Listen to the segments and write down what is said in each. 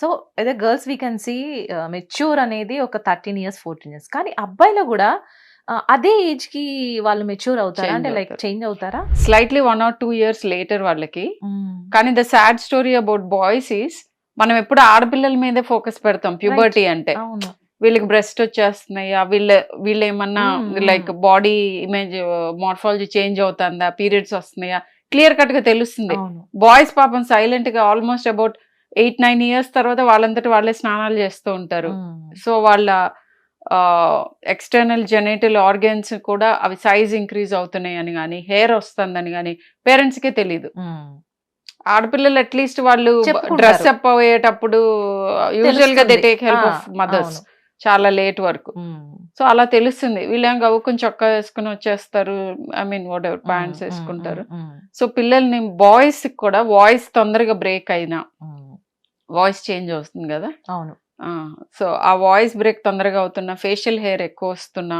So అదే girls we can see mature అనేది ఒక థర్టీన్ ఇయర్స్ ఫోర్టీన్ ఇయర్స్. కానీ అబ్బాయిలో కూడా అదే ఏజ్కి వాళ్ళు మెచ్యూర్ అవుతారా? అంటే లైక్. చేంజ్ అవుతారా? Slightly one or two years later వాళ్ళకి. కానీ the sad story about boys is మనం ఎప్పుడు ఆడపిల్లల మీదే ఫోకస్ పెడతాం. ప్యూబర్టీ అంటే. వీళ్ళకి బ్రెస్ట్ వచ్చేస్తున్నాయా? వీళ్ళ వీళ్ళు ఏమన్నా like body image morphology change అవుతుందా? పీరియడ్స్ వస్తున్నాయా? క్లియర్ కట్గా తెలుస్తుంది. బాయ్స్ పాపం సైలెంట్గా almost about eight nine years తర్వాత వాళ్ళంతటి వాళ్ళే స్నానాలు చేస్తూ ఉంటారు మ్మ్. సో వాళ్ళ ఎక్స్టర్నల్ జెనేటల్ ఆర్గన్స్ కూడా అవి సైజ్ ఇంక్రీజ్ అవుతున్నాయి అని కానీ హెయిర్ వస్తుందని కానీ పేరెంట్స్ కే తెలియదు మ్మ్. ఆడపిల్లలు అట్లీస్ట్ వాళ్ళు. డ్రెస్ అప్ అయ్యేటప్పుడు యూజువల్గా they. Take help of mothers. చాలా లేట్ వరకు మ్మ్. సో అలా తెలుస్తుంది వీళ్ళేం గవ్వుకుని చొక్కా వేసుకుని వచ్చేస్తారు I mean whatever pants hmm, వేసుకుంటారు సో పిల్లల్ని బాయ్స్ కూడా వాయిస్ తొందరగా బ్రేక్ అయినా. వాయిస్ చేంజ్ అవుతుంది కదా? అవును. సో ఆ వాయిస్ బ్రేక్ తొందరగా అవుతున్నా ఫేషియల్ హెయిర్ ఎక్కువ వస్తున్నా.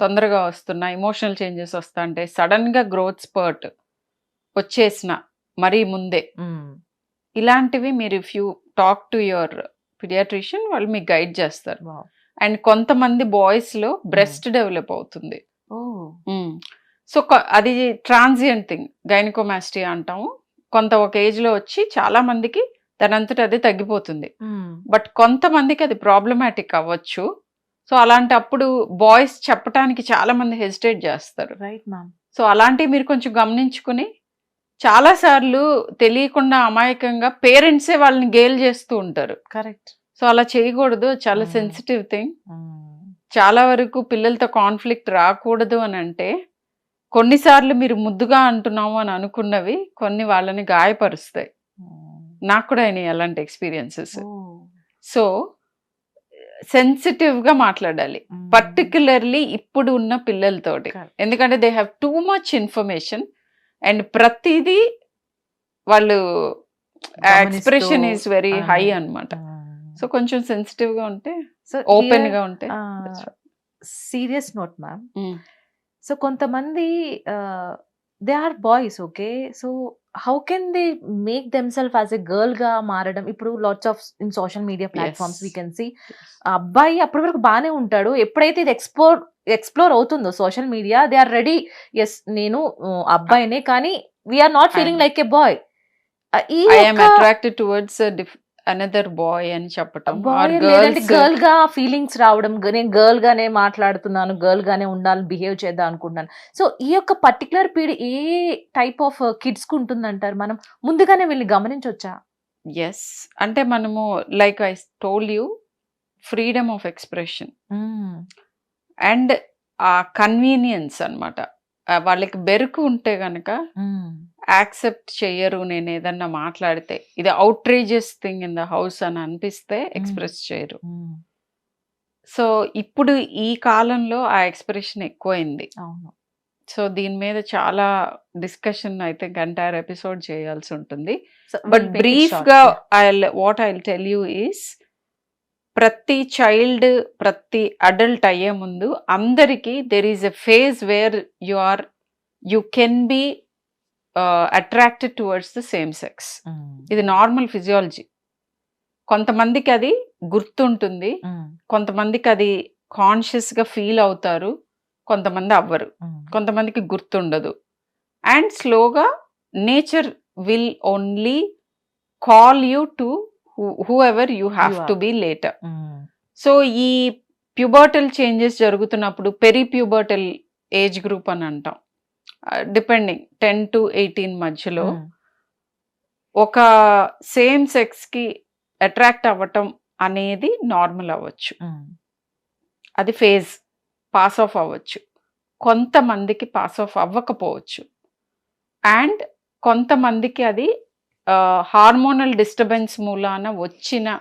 తొందరగా వస్తున్నా ఇమోషనల్ చేంజెస్ వస్తా అంటే సడన్గా గ్రోత్ స్పర్ట్ వచ్చేసిన మరీ ముందే. ఇలాంటివి మీరు if you talk to your paediatrician వాళ్ళు మీకు గైడ్ చేస్తారు. అండ్ కొంతమంది బాయ్స్లో బ్రెస్ట్ డెవలప్ అవుతుంది. సో అది ట్రాన్సియంట్ థింగ్ గైనకోమాస్టీ అంటాము. కొంత ఒక ఏజ్లో వచ్చి చాలా మందికి దానంతట అది తగ్గిపోతుంది. బట్ కొంతమందికి అది ప్రాబ్లమాటిక్ అవ్వచ్చు. సో అలాంటప్పుడు బాయ్స్ చెప్పడానికి చాలా మంది హెసిటేట్ చేస్తారు. Right ma'am. సో అలాంటివి మీరు కొంచెం గమనించుకుని చాలా సార్లు తెలియకుండా అమాయకంగా పేరెంట్సే వాళ్ళని గేల్ చేస్తూ ఉంటారు. కరెక్ట్. సో అలా చేయకూడదు. చాలా. Sensitive thing. చాలా వరకు పిల్లలతో కాన్ఫ్లిక్ట్ రాకూడదు అని అంటే కొన్నిసార్లు మీరు ముద్దుగా అంటున్నాము అని అనుకున్నవి కొన్ని వాళ్ళని గాయపరుస్తాయి. నాకు కూడా అయినాయి అలాంటి ఎక్స్పీరియన్సెస్ సో సెన్సిటివ్గా మాట్లాడాలి. పర్టికులర్లీ ఇప్పుడు ఉన్న పిల్లలతోటి. ఎందుకంటే they have too much information and ప్రతిదీ వాళ్ళు ఎక్స్ప్రెషన్ ఈస్ వెరీ. హై అన్నమాట. సో కొంచెం సెన్సిటివ్గా ఉంటే సో ఓపెన్గా ఉంటే సీరియస్ నోట్ మ్యామ్. సో కొంతమంది they are boys okay so how can they make themself as a గర్ల్గా మారడం? ఇప్పుడు lots of in social media platforms we can see అబ్బాయి అప్పటి వరకు బాగానే ఉంటాడు. ఎప్పుడైతే ఇది ఎక్స్ప్లోర్ ఎక్స్ప్లోర్ అవుతుందో social media they are ready yes నేను అబ్బాయినే కానీ we are not feeling like a boy I'm attracted towards another boy అని చెప్పటం గర్ల్గా ఫీలింగ్స్ రావడం నేను గర్ల్ గానే మాట్లాడుతున్నాను గర్ల్ గానే ఉండాలని బిహేవ్ చేద్దాం అనుకుంటున్నాను. సో ఈ యొక్క పర్టికులర్ పీరియడ్ ఏ టైప్ ఆఫ్ కిడ్స్కు ఉంటుందంటారు? మనం ముందుగానే వీళ్ళని గమనించవచ్చా ఎస్ అంటే మనము like I told you freedom of expression and uh convenience అనమాట వాళ్ళకి బెరుకు ఉంటే గనక యాక్సెప్ట్ చెయ్యరు నేను ఏదన్నా మాట్లాడితే. ఇది outrageous thing in the house అని అనిపిస్తే ఎక్స్ప్రెస్ చేయరు. సో ఇప్పుడు ఈ కాలంలో ఆ ఎక్స్ప్రెషన్ ఎక్కువైంది. అవును. సో దీని మీద చాలా discussion I think entire episode చేయాల్సి ఉంటుంది. But brief. గా I what I tell you is ప్రతి చైల్డ్ ప్రతి అడల్ట్ అయ్యే ముందు అందరికీ there is a phase where you are you can be attracted towards the same sex. ఇది నార్మల్ ఫిజియాలజీ కొంతమందికి అది గుర్తుంటుంది Mm. కొంతమందికి అది కాన్షియస్గా ఫీల్ అవుతారు కొంతమంది అవ్వరు Mm. కొంతమందికి గుర్తుండదు అండ్ స్లోగా nature will only call you to whoever you have to. Be later. So ఈ ప్యూబర్టల్ చేంజెస్ జరుగుతున్నప్పుడు పెరి ప్యూబర్టల్ ఏజ్ గ్రూప్ అని అంటాం డిపెండింగ్ టెన్ టు ఎయిటీన్ మధ్యలో Mm. ఒక సేమ్ సెక్స్కి అట్రాక్ట్ అవ్వటం అనేది నార్మల్ అవ్వచ్చు Mm. అది ఫేజ్ పాస్ ఆఫ్ అవ్వచ్చు కొంతమందికి పాస్ ఆఫ్ అవ్వకపోవచ్చు అండ్ కొంతమందికి అది హార్మోనల్ డిస్టర్బెన్స్ మూలాన వచ్చిన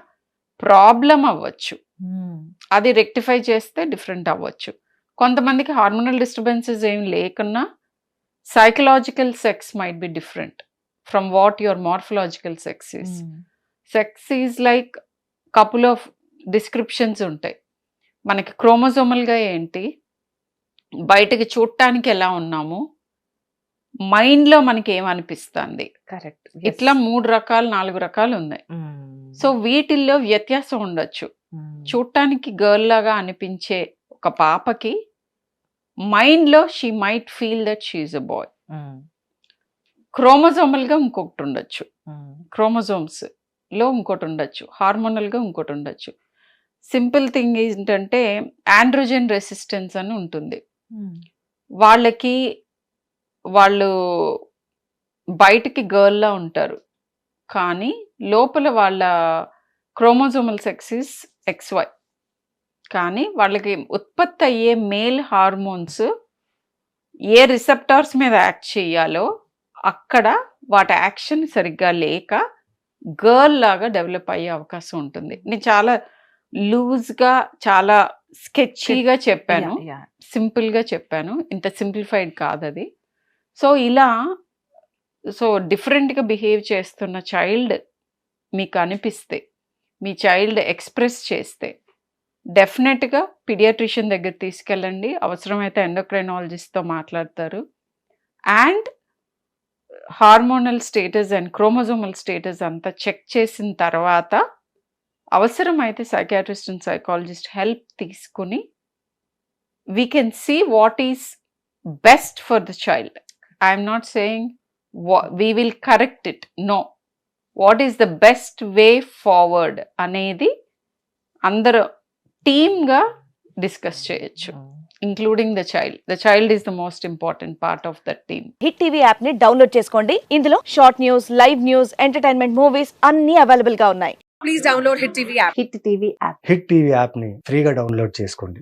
ప్రాబ్లం అవ్వచ్చు. Mm. అది రెక్టిఫై చేస్తే డిఫరెంట్ అవ్వచ్చు. కొంతమందికి హార్మోనల్ డిస్టర్బెన్సెస్ ఏం లేకున్నా psychological sex might be different from what your morphological sex is. Mm. Sex is like couple of descriptions ఉంటాయి. మనకి క్రోమోజోమల్గా ఏంటి? బయటకి చూడటానికి ఎలా ఉన్నాము? మైండ్లో మనకి ఏమనిపిస్తుంది కరెక్ట్. ఇట్లా మూడు రకాలు నాలుగు రకాలు ఉన్నాయి. సో వీటిల్లో వ్యత్యాసం ఉండొచ్చు. చూడటానికి గర్ల్ లాగా అనిపించే ఒక పాపకి మైండ్లో she might feel that she's a boy. క్రోమోజోమల్గా ఇంకొకటి ఉండొచ్చు క్రోమోజోమ్స్లో ఇంకోటి ఉండొచ్చు హార్మోనల్గా ఇంకోటి ఉండొచ్చు సింపుల్ థింగ్ ఏంటంటే ఆండ్రోజెన్ రెసిస్టెన్స్ అని ఉంటుంది. వాళ్ళకి వాళ్ళు బయటికి గర్ల్లా ఉంటారు. కానీ లోపల వాళ్ళ క్రోమోజోమల్ సెక్సిస్ ఎక్స్వై కానీ వాళ్ళకి ఉత్పత్తి అయ్యే మేల్ హార్మోన్స్ ఏ రిసెప్టార్స్ మీద యాక్ట్ చేయాలో అక్కడ వాటి యాక్షన్ సరిగ్గా లేక గర్ల్ లాగా డెవలప్ అయ్యే అవకాశం ఉంటుంది. నేను చాలా లూజ్గా చాలా స్కెచీగా చెప్పాను. సింపుల్గా చెప్పాను. ఇంత సింప్లిఫైడ్ కాదు అది సో ఇలా సో డిఫరెంట్గా బిహేవ్ చేస్తున్న చైల్డ్ మీకు అనిపిస్తే మీ చైల్డ్ ఎక్స్ప్రెస్ చేస్తే డెఫినెట్గా పిడియాట్రిషియన్ దగ్గర తీసుకెళ్ళండి. అవసరమైతే ఎండోక్రైనాలజిస్ట్తో మాట్లాడతారు. And hormonal status and chromosomal status అంతా చెక్ చేసిన తర్వాత అవసరమైతే సైకాట్రిస్ట్ అండ్ సైకాలజిస్ట్ హెల్ప్ తీసుకుని we can see what is best for the child I'm not saying we will correct it no what is the best way forward అనేది అందరూ టీమ్గా discuss చేయొచ్చు including the child the child is the most important part of the team hit TV యాప్ని download చేసుకోండి. ఇందులో short news live news entertainment movies అన్ని అవైలబుల్గా ఉన్నాయి. Please download Hit TV app. Hit TV app hit TV యాప్ని ఫ్రీగా download చేసుకోండి.